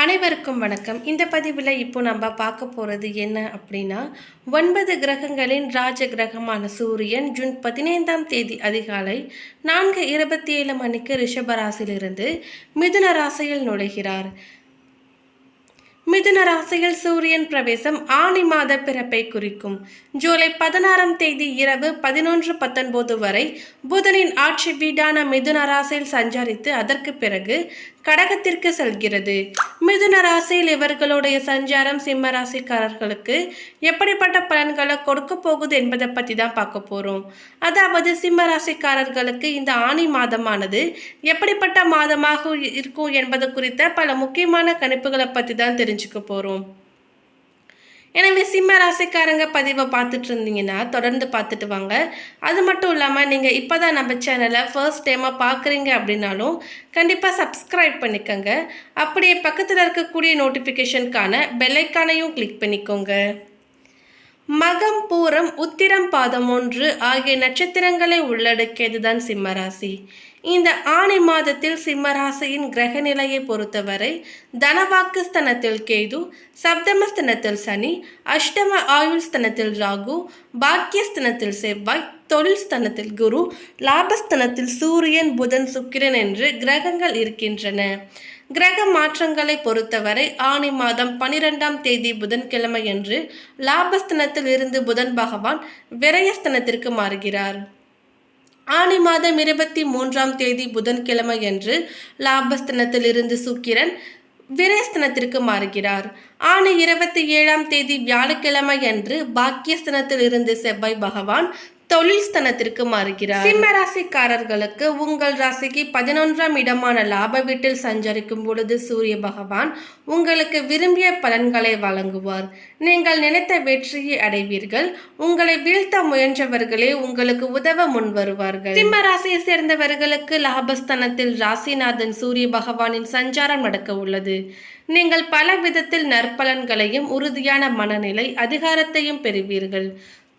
அனைவருக்கும் வணக்கம். இந்த பதிவில் இப்போ நம்ம பார்க்க போகிறது என்ன அப்படின்னா ஒன்பது கிரகங்களின் ராஜ கிரகமான சூரியன் ஜூன் பதினைந்தாம் தேதி அதிகாலை நான்கு இருபத்தி ஏழு மணிக்கு ரிஷபராசியிலிருந்து மிதுன ராசியில் நுழைகிறார். மிதுன ராசியில் சூரியன் பிரவேசம் ஆணி மாத பிறப்பை குறிக்கும். ஜூலை பதினாறாம் தேதி இரவு பதினொன்று பத்தொன்பது வரை புதனின் ஆட்சி வீடான மிதுன ராசியில் சஞ்சரித்து அதற்கு பிறகு கடகத்திற்கு செல்கிறது. மிதுன ராசியில் இவர்களுடைய சஞ்சாரம் சிம்ம ராசிக்காரர்களுக்கு எப்படிப்பட்ட பலன்களை கொடுக்க போகுது என்பதை பற்றி தான் பார்க்க போகிறோம் அதாவது சிம்ம ராசிக்காரர்களுக்கு இந்த ஆணி மாதமானது எப்படிப்பட்ட மாதமாக இருக்கும் என்பது குறித்த பல முக்கியமான கணிப்புகளை பற்றி தான் தெரிஞ்சுக்க போகிறோம் எனவே சிம்ம ராசிக்காரங்க பதிவை பார்த்துட்டு இருந்தீங்கன்னா தொடர்ந்து பார்த்துட்டு வாங்க. அது மட்டும் இல்லாமல் நீங்கள் இப்போ தான் நம்ம சேனலை ஃபர்ஸ்ட் டைமாக பார்க்குறீங்க அப்படின்னாலும் கண்டிப்பாக சப்ஸ்கிரைப் பண்ணிக்கோங்க. அப்படியே பக்கத்தில் இருக்கக்கூடிய நோட்டிஃபிகேஷனுக்கான பெல்லைக்கானையும் கிளிக் பண்ணிக்கோங்க. மகம் பூரம் உத்திரம் பாதம் ஒன்று ஆகிய நட்சத்திரங்களை உள்ளடக்கியதுதான் சிம்மராசி இந்த ஆணி மாதத்தில் சிம்மராசியின் கிரக நிலையை பொறுத்தவரை தனவாக்கு ஸ்தனத்தில் கேது சப்தம ஸ்தனத்தில் சனி அஷ்டம ஆயுள் ஸ்தனத்தில் ராகு பாக்கியஸ்தனத்தில் செவ்வாய் தொழில் ஸ்தனத்தில் குரு லாபஸ்தனத்தில் சூரியன் புதன் சுக்கிரன் என்று கிரகங்கள் இருக்கின்றன. கிரக மாற்றங்களை பொறுத்தவரை ஆணி மாதம் பனிரெண்டாம் தேதி புதன்கிழமை என்று லாபஸ்தனத்தில் இருந்து புதன் பகவான் விரயஸ்தனத்திற்கு மாறுகிறார். ஆணி மாதம் இருபத்தி மூன்றாம் தேதி புதன்கிழமை என்று லாபஸ்தனத்தில் இருந்து சுக்கிரன் விரயஸ்தனத்திற்கு மாறுகிறார். ஆணி இருபத்தி ஏழாம் தேதி வியாழக்கிழமை அன்று பாக்கியஸ்தனத்தில் இருந்து செவ்வாய் பகவான் தொழில் ஸ்தனத்திற்கு மாறுகிறார். சிம்ம ராசிக்காரர்களுக்கு உங்கள் ராசிக்கு பதினொன்றாம் இடமான லாப வீட்டில் சஞ்சரிக்கும் பொழுது சூரிய பகவான் உங்களுக்கு விரும்பிய பலன்களை வழங்குவார். நீங்கள் நினைத்த வெற்றியை அடைவீர்கள். உங்களை வீழ்த்த முயன்றவர்களே உங்களுக்கு உதவ முன் வருவார்கள். சிம்ம ராசியை சேர்ந்தவர்களுக்கு லாபஸ்தானத்தில் ராசிநாதன் சூரிய பகவானின் சஞ்சாரம் நடக்க உள்ளது. நீங்கள் பல விதத்தில் நற்பலன்களையும் உறுதியான மனநிலை அதிகாரத்தையும் பெறுவீர்கள்.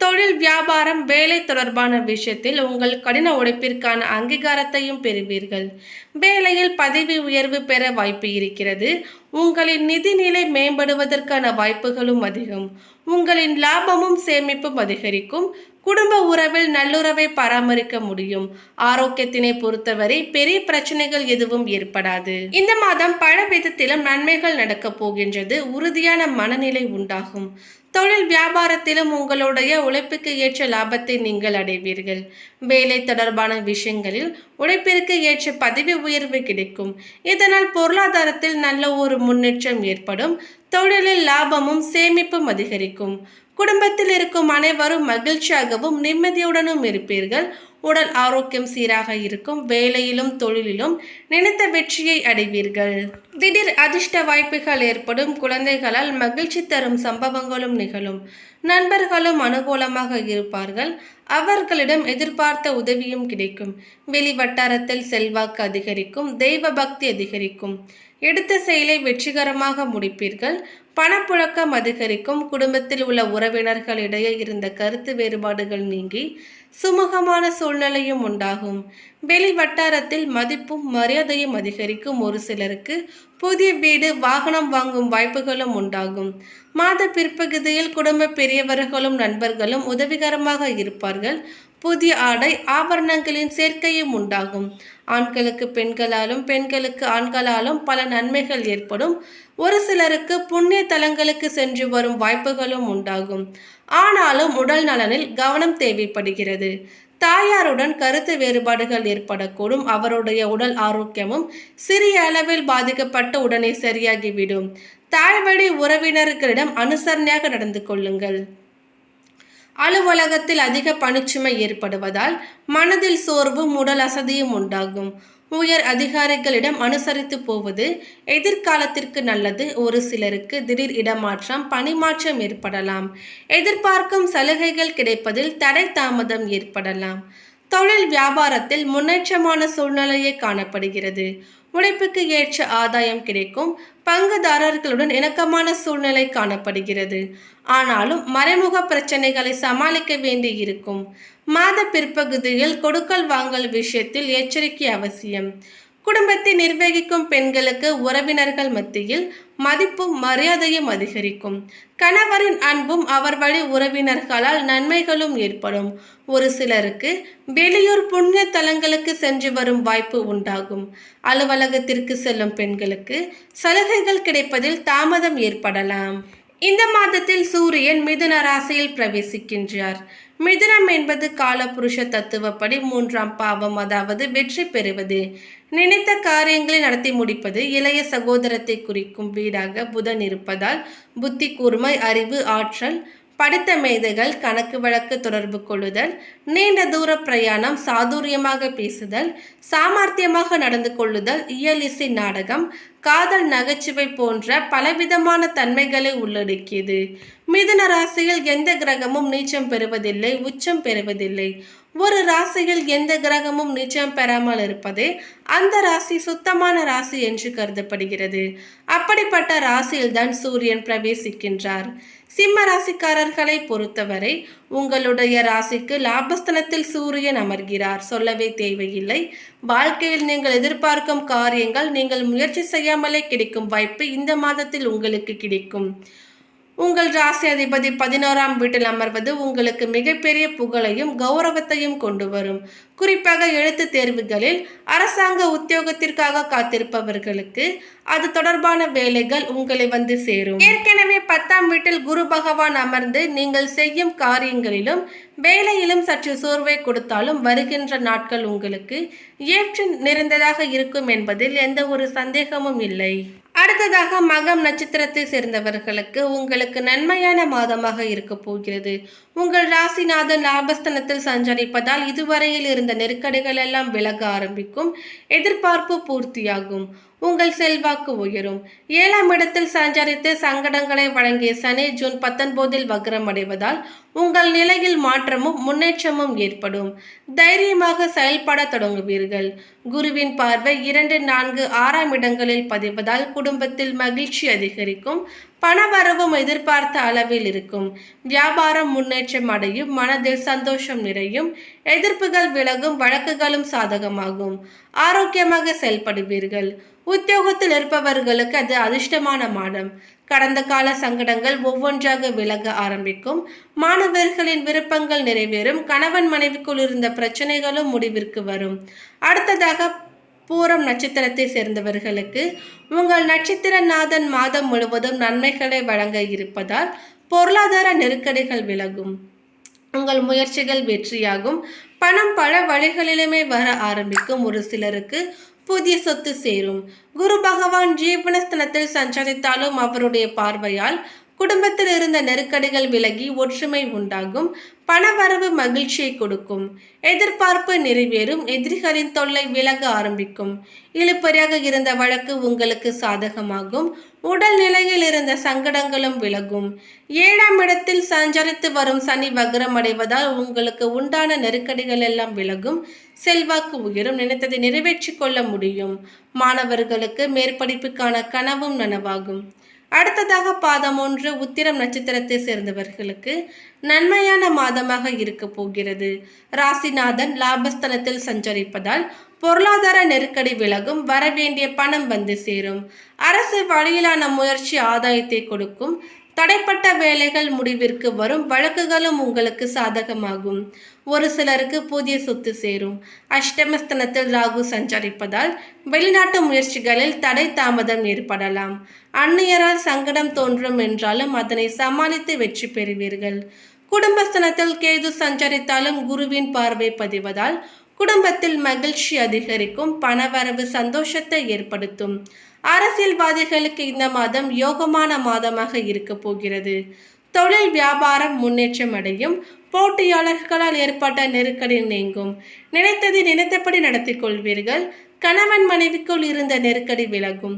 தொழில் வியாபாரம் வேலை தொடர்பான விஷயத்தில் உங்கள் கடின உழைப்பிற்கான அங்கீகாரத்தையும் பெறுவீர்கள். வேலையில் பதவி உயர்வு பெற வாய்ப்பு இருக்கிறது. உங்களின் நிதிநிலை மேம்படுவதற்கான வாய்ப்புகளும் அதிகம். உங்களின் லாபமும் சேமிப்பும் அதிகரிக்கும். குடும்ப உறவில் நல்லுறவை பராமரிக்க முடியும். ஆரோக்கியத்தினை பொறுத்தவரை பெரிய பிரச்சனைகள் எதுவும் ஏற்படாது. இந்த மாதம் பல விதத்திலும் நன்மைகள் நடக்கப் போகின்றது. உறுதியான மனநிலை உண்டாகும். தொழில் வியாபாரத்திலும் உங்களுடைய உழைப்புக்கு ஏற்ற லாபத்தை நீங்கள் அடைவீர்கள். வேலை தொடர்பான விஷயங்களில் உழைப்பிற்கு ஏற்ற பதவி உயர்வு கிடைக்கும். இதனால் பொருளாதாரத்தில் நல்ல ஒரு முன்னேற்றம் ஏற்படும். தொழிலில் லாபமும் சேமிப்பும் அதிகரிக்கும். குடும்பத்தில் இருக்கும் அனைவரும் மகிழ்ச்சியாகவும் நிம்மதியுடனும் இருப்பீர்கள். உடல் ஆரோக்கியம் சீராக இருக்கும். வேலையிலும் தொழிலிலும் நினைத்த வெற்றியை அடைவீர்கள். திடீர் அதிர்ஷ்ட வாய்ப்புகள் ஏற்படும். குழந்தைகளால் மகிழ்ச்சி தரும் சம்பவங்களும் நிகழும். நண்பர்களும் அனுகூலமாக இருப்பார்கள். அவர்களிடம் எதிர்பார்த்த உதவியும் கிடைக்கும். வெளி வட்டாரத்தில் செல்வாக்கு அதிகரிக்கும் தெய்வ பக்தி அதிகரிக்கும். எடுத்த செயலை வெற்றிகரமாக முடிப்பீர்கள். பணப்புழக்கம் அதிகரிக்கும். குடும்பத்தில் உள்ள உறவினர்களிடையே இருந்த கருத்து வேறுபாடுகள் நீங்கி சுமூகமான சூழ்நிலையும் உண்டாகும். வெளி வட்டாரத்தில் மதிப்பும் மரியாதையும் அதிகரிக்கும் ஒரு சிலருக்கு புதிய வீடு வாகனம் வாங்கும் வாய்ப்புகளும் உண்டாகும். மாத பிற்பகுதியில் குடும்ப பெரியவர்களும் நண்பர்களும் உதவிகரமாக இருப்பார்கள். புதிய ஆடை ஆபரணங்களின் சேர்க்கையும் உண்டாகும். ஆண்களுக்கு பெண்களாலும் பெண்களுக்கு ஆண்களாலும் பல நன்மைகள் ஏற்படும். ஒரு சிலருக்கு புண்ணிய தலங்களுக்கு சென்று வரும் வாய்ப்புகளும் உண்டாகும். ஆனாலும் உடல் நலனில் கவனம் தேவைப்படுகிறது. தாயாருடன் கருத்து வேறுபாடுகள் ஏற்படக்கூடும். அவருடைய உடல் ஆரோக்கியமும் சிறிய அளவில் பாதிக்கப்பட்டு உடனே சரியாகிவிடும். தாய்வழி உறவினர்களிடம் அனுசரணையாக நடந்து கொள்ளுங்கள். அலுவலகத்தில் அதிக பணிச்சுமை ஏற்படுவதால் மனதில் சோர்வும் உடல் அசதியும் உண்டாகும். உயர் அதிகாரிகளிடம் அனுசரித்து போவது எதிர்காலத்திற்கு நல்லது. ஒரு சிலருக்கு திடீர் இடமாற்றம் பணிமாற்றம் ஏற்படலாம். எதிர்பார்க்கும் சலுகைகள் கிடைப்பதில் தடை தாமதம் ஏற்படலாம். தொழில் வியாபாரத்தில் முன்னேற்றமான சூழ்நிலையே காணப்படுகிறது. உழைப்புக்கு ஏற்ற ஆதாயம் கிடைக்கும். பங்குதாரர்களுடன் இணக்கமான சூழ்நிலை காணப்படுகிறது. ஆனாலும் மறைமுக பிரச்சனைகளை சமாளிக்க வேண்டி இருக்கும். மாத பிற்பகுதியில் கொடுக்கல் வாங்கல் விஷயத்தில் எச்சரிக்கை அவசியம். குடும்பத்தை நிர்வகிக்கும் பெண்களுக்கு உறவினர்கள் மத்தியில் மதிப்பும் மரியாதையும் அதிகரிக்கும். கணவரின் அன்பும் அவர் வழி உறவினர்களால் நன்மைகளும் ஏற்படும். ஒரு சிலருக்கு வெளியூர் புண்ணிய தலங்களுக்கு சென்று வரும் வாய்ப்பு உண்டாகும். அலுவலகத்திற்கு செல்லும் பெண்களுக்கு சலுகைகள் கிடைப்பதில் தாமதம் ஏற்படலாம். இந்த மாதத்தில் சூரியன் மிதுன ராசியில் பிரவேசிக்கின்றார். மிதுனம் என்பது காலபுருஷ தத்துவப்படி மூன்றாம் பாவம் அதாவது வெற்றி பெறுவது. நினைத்த காரியங்களை நடத்தி முடிப்பது இளைய சகோதரத்தை குறிக்கும் வீடாக புதன் இருப்பதால் புத்தி கூர்மை அறிவு ஆற்றல் படித்த மேதைகள் கணக்கு வழக்கு தொடர்பு கொள்ளுதல் நீண்ட தூர பிரயாணம் சாதுரியமாக பேசுதல் சாமர்த்தியமாக நடந்து கொள்ளுதல் இயல் இசை நாடகம் காதல் நகைச்சுவை போன்ற பலவிதமான தன்மைகளை உள்ளடக்கியது. மிதுன ராசியில் எந்த கிரகமும் நீச்சம் பெறுவதில்லை உச்சம் பெறுவதில்லை. ஒரு ராசியில் எந்த கிரகமும் நிச்சயம் பெறாமல் இருப்பதே அந்த ராசி சுத்தமான ராசி என்று கருதப்படுகிறது. அப்படிப்பட்ட ராசியில்தான் சூரியன் பிரவேசிக்கின்றார். சிம்ம ராசிக்காரர்களை பொறுத்தவரை உங்களுடைய ராசிக்கு லாபஸ்தனத்தில் சூரியன் அமர்கிறார். சொல்லவே தேவையில்லை. வாழ்க்கையில் நீங்கள் எதிர்பார்க்கும் காரியங்கள் நீங்கள் முயற்சி செய்யாமலே கிடைக்கும் வாய்ப்பு இந்த மாதத்தில் உங்களுக்கு கிடைக்கும். உங்கள் ராசி அதிபதி பதினோராம் வீட்டில் அமர்வது உங்களுக்கு மிகப்பெரிய புகழையும் கௌரவத்தையும் கொண்டு வரும். குறிப்பாக எழுத்து தேர்வுகளில் அரசாங்க உத்தியோகத்திற்காக காத்திருப்பவர்களுக்கு அது தொடர்பான வேலைகள் உங்களை வந்து சேரும். ஏற்கனவே பத்தாம் வீட்டில் குரு பகவான் அமர்ந்து நீங்கள் செய்யும் காரியங்களிலும் வேலையிலும் சற்று சோர்வை கொடுத்தாலும் வருகின்ற நாட்கள் உங்களுக்கு ஏற்று நிறைந்ததாக இருக்கும் என்பதில் எந்த ஒரு சந்தேகமும் இல்லை. அடுத்ததாக மகம் நட்சத்திரத்தை சேர்ந்தவர்களுக்கு உங்களுக்கு நன்மையான மாதமாக இருக்க போகிறது. உங்கள் ராசிநாதன் லாபஸ்தனத்தில் சஞ்சரிப்பதால் இதுவரையில் இருந்த நெருக்கடிகள் எல்லாம் விலக ஆரம்பிக்கும். எதிர்பார்ப்பு பூர்த்தியாகும். உங்கள் செல்வாக்கு உயரும். ஏழாம் இடத்தில் சஞ்சரித்து சங்கடங்களை வழங்கிய சனி ஜூன் பத்தொன்பதில் வக்ரம் அடைவதால் உங்கள் நிலையில் மாற்றமும் முன்னேற்றமும் ஏற்படும். தைரியமாக செயல்பட தொடங்குவீர்கள். குருவின் பார்வை இரண்டு நான்கு ஆறாம் இடங்களில் பதிவதால் குடும்பத்தில் மகிழ்ச்சி அதிகரிக்கும். பணவரவும் எதிர்பார்த்த அளவில் இருக்கும். வியாபாரம் முன்னேற்றம் அடையும். மனதில் சந்தோஷம் நிறையும். எதிர்ப்புகள் விலகும். வழக்குகளும் சாதகமாகும். ஆரோக்கியமாக செயல்படுவீர்கள். உத்தியோகத்தில் இருப்பவர்களுக்கு அது அதிர்ஷ்டமான மாதம். கடந்த கால சங்கடங்கள் ஒவ்வொன்றாக விலக ஆரம்பிக்கும். மாணவர்களின் விருப்பங்கள் நிறைவேறும். கணவன் மனைவிக்குள் இருந்த பிரச்சனைகளும் முடிவிற்கு வரும். அடுத்ததாக பூரம் நட்சத்திரத்தை சேர்ந்தவர்களுக்கு உங்கள் நட்சத்திரநாதன் மாதம் முழுவதும் நன்மைகளை வழங்க இருப்பதால் பொருளாதார நெருக்கடிகள் விலகும். உங்கள் முயற்சிகள் வெற்றியாகும். பணம் பல வழிகளிலுமே வர ஆரம்பிக்கும். ஒரு சிலருக்கு புதிய சொத்து சேரும். குரு பகவான் ஜீவனஸ்தனத்தில் சஞ்சரித்தாலும் அவருடைய பார்வையால் குடும்பத்தில் இருந்த நெருக்கடிகள் விலகி ஒற்றுமை உண்டாகும் பணவரவு மகிழ்ச்சியை கொடுக்கும். எதிர்பார்ப்பு நிறைவேறும் எதிரிகளின் தொல்லை விலக ஆரம்பிக்கும். இழுப்பறியாக இருந்த வழக்கு உங்களுக்கு சாதகமாகும். உடல் நிலையில் இருந்த சங்கடங்களும் விலகும். ஏழாம் இடத்தில் சஞ்சரித்து வரும் சனி வக்ரம் அடைவதால் உங்களுக்கு உண்டான நெருக்கடிகள் எல்லாம் விலகும். செல்வாக்கு உயரும். நினைத்ததை நிறைவேற்றிக் கொள்ள முடியும். மாணவர்களுக்கு மேற்படிப்புக்கான கனவும் நனவாகும். அடுத்ததாக பாதம் ஒன்று உத்திரம் நட்சத்திரத்தை சேர்ந்தவர்களுக்கு நன்மையான மாதமாக இருக்க போகிறது. ராசிநாதன் லாபஸ்தனத்தில் சஞ்சரிப்பதால் பொருளாதார நெருக்கடி விலகும் வரவேண்டிய பணம் வந்து சேரும். அரசு வழியிலான முயற்சி ஆதாயத்தை கொடுக்கும் தடைப்பட்ட வேலைகள் முடிவிற்கு வரும் வழக்குகளும் உங்களுக்கு சாதகமாகும். ஒரு சிலருக்கு புதிய சொத்து சேரும். அஷ்டமஸ்தனத்தில் ராகு சஞ்சரிப்பதால் வெளிநாட்டு முயற்சிகளில் தடை தாமதம் ஏற்படலாம். அந்நியரால் சங்கடம் தோன்றும் என்றாலும் அதனை சமாளித்து வெற்றி பெறுவீர்கள். குடும்பஸ்தனத்தில் கேது சஞ்சரித்தாலும் குருவின் பார்வை பதிவதால் குடும்பத்தில் மகிழ்ச்சி அதிகரிக்கும் பணவரவு சந்தோஷத்தை ஏற்படுத்தும். அரசியல்வாதிகளுக்கு இந்த மாதம் யோகமான மாதமாக இருக்க போகிறது. தொழில் வியாபாரம் முன்னேற்றம் அடையும். போட்டியாளர்களால் ஏற்பட்ட நெருக்கடி நீங்கும். நினைத்ததை நினைத்தபடி நடத்தி கொள்வீர்கள். கணவன் மனைவிக்குள் இருந்த நெருக்கடி விலகும்.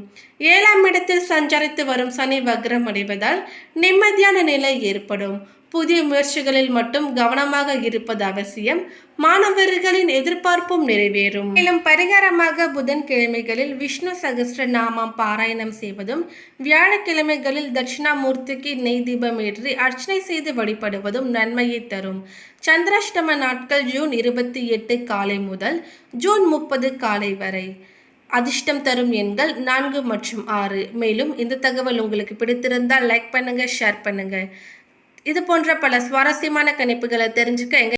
ஏழாம் இடத்தில் சஞ்சரித்து வரும் சனி வக்ரம் அடைவதால் நிம்மதியான நிலை ஏற்படும். புதிய முயற்சிகளில் மட்டும் கவனமாக இருப்பது அவசியம். மாணவர்களின் எதிர்பார்ப்பும் நிறைவேறும். மேலும் பரிகாரமாக புதன் கிழமைகளில் விஷ்ணு சகஸ்ர நாமம் பாராயணம் செய்வதும் வியாழக்கிழமைகளில் தட்சிணாமூர்த்திக்கு நெய் தீபம் ஏற்றி அர்ச்சனை செய்து வழிபடுவதும் நன்மையை தரும். சந்திராஷ்டம நாட்கள் ஜூன் இருபத்தி எட்டு காலை முதல் ஜூன் முப்பது காலை வரை. அதிர்ஷ்டம் தரும் எண்கள் நான்கு மற்றும் ஆறு. மேலும் இந்த தகவல் உங்களுக்கு பிடித்திருந்தால் லைக் பண்ணுங்க ஷேர் பண்ணுங்க. இது போன்ற பல சுவாரஸ்யமான கணிப்புகளை தெரிஞ்சுக்க எங்க